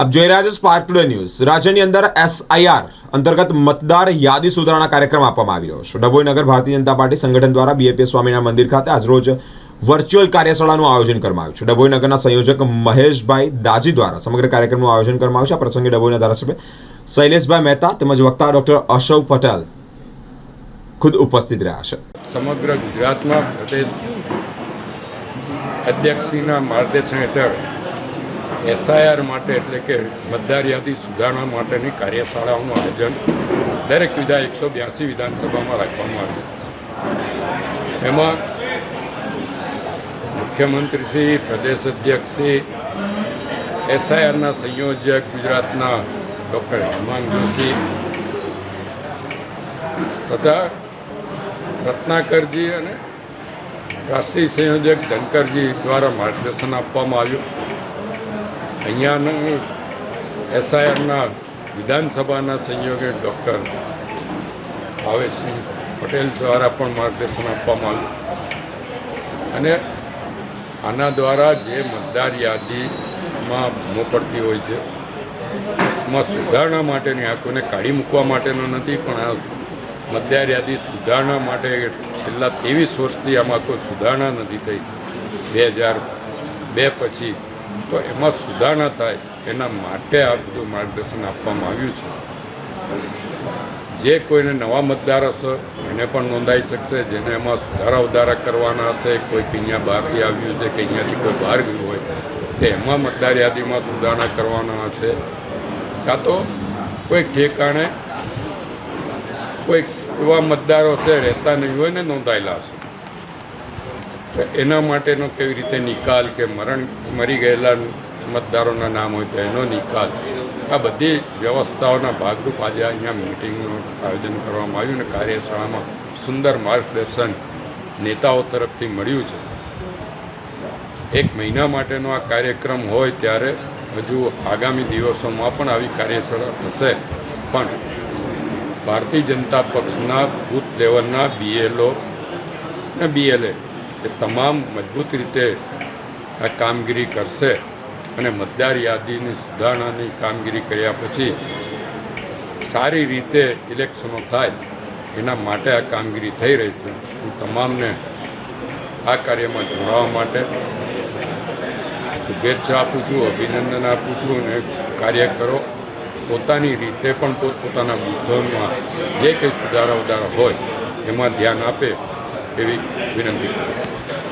આપ જોઈ રહ્યા છો સ્પાર્ક ટુડે ન્યૂઝ રાજ્યની અંદર એસઆઈઆર અંતર્ગત મતદાર યાદી સુધારણા કાર્યક્રમ આપવામાં આવી રહ્યો છે ડભોઈ નગર ભારતીય જનતા પાર્ટી સંગઠન દ્વારા બીએપીએસ સ્વામિનારાયણ મંદિર ખાતે આજરોજ વર્ચ્યુઅલ કાર્યશાળાનું આયોજન કરવામાં આવ્યું છે। ડભોઈ નગરના સંયોજક મહેશભાઈ દાજી દ્વારા સમગ્ર કાર્યક્રમનું આયોજન કરવામાં આવ્યું છે। આ પ્રસંગે ડભોઈના ધારાસભ્ય શૈલેષભાઈ મહેતા તેમજ વક્તા ડોક્ટર અશોક પટેલ ખુદ ઉપસ્થિત રહ્યા છે। સમગ્ર ગુજરાતમાં પ્રદેશ અધ્યક્ષશ્રીના માર્ગદર્શન હેઠળ એસઆઈઆર માટે એટલે કે મતદાર યાદી સુધારણા માટેની કાર્યશાળાઓનું આયોજન દરેક વિધા એકસો બ્યાસી વિધાનસભામાં રાખવામાં આવ્યું. એમાં મુખ્યમંત્રીશ્રી પ્રદેશ અધ્યક્ષશ્રી એસઆઈઆરના સંયોજક ગુજરાતના ડૉક્ટર હેમાંગ જોશી તથા રત્નાકરજી અને રાષ્ટ્રીય સંયોજક ધનકરજી દ્વારા માર્ગદર્શન આપવામાં આવ્યું. અહીંયાના એસઆઈઆરના વિધાનસભાના સંયોગે ડૉક્ટર ભાવેશસિંહ પટેલ દ્વારા પણ માર્ગદર્શન આપવામાં આવ્યું. અને આના દ્વારા જે મતદાર યાદીમાં મોકલતી હોય છે, એમાં સુધારણા માટેની આ કોઈને કાઢી મૂકવા માટેનો નથી, પણ આ મતદાર યાદી સુધારણા માટે છેલ્લા ત્રેવીસ વર્ષથી આમાં કોઈ સુધારણા નથી થઈ. બે હજાર બે પછી તો એમાં સુધારણા થાય એના માટે આ બધું માર્ગદર્શન આપવામાં આવ્યું છે. જે કોઈને નવા મતદાર હશે, એને પણ નોંધાઈ શકશે. જેને એમાં સુધારા વધારા કરવાના હશે, કોઈ કે અહીંયા બહારથી આવ્યું છે કે અહીંયાથી કોઈ બહાર ગયું હોય, તે એમાં મતદાર યાદીમાં સુધારણા કરવાના હશે. કાં તો કોઈક ઠેકાણે કોઈક એવા મતદારો છે રહેતા નહીં હોય ને નોંધાયેલા હશે. એના માટેનો કેવી રીતે નિકાલ કે મરણ મરી ગયેલા મતદારોના નામ હોય તો એનો નિકાલ. આ બધી વ્યવસ્થાઓના ભાગરૂપ આજે અહીંયા મિટિંગનું આયોજન કરવામાં આવ્યું અને કાર્યશાળામાં સુંદર માર્ગદર્શન નેતાઓ તરફથી મળ્યું છે. એક મહિના માટેનો આ કાર્યક્રમ હોય ત્યારે હજુ આગામી દિવસોમાં પણ આવી કાર્યશાળા થશે પણ ભારતીય જનતા પક્ષના બૂથ લેવલના બીએલઓ ને બીએલએ એ તમામ મજબૂત રીતે આ કામગીરી કરશે અને મતદાર યાદીની સુધારણાની કામગીરી કર્યા પછી સારી રીતે ઇલેક્શનો થાય એના માટે આ કામગીરી થઈ રહી છે. હું તમામને આ કાર્યમાં જોડાવા માટે શુભેચ્છા આપું છું, અભિનંદન આપું છું અને કાર્ય કરો. પોતાની રીતે પણ પોતપોતાના બુદ્ધોમાં જે કંઈ સુધારા ઉધારા હોય એમાં ધ્યાન આપે. એવી વિનંતી કરું છું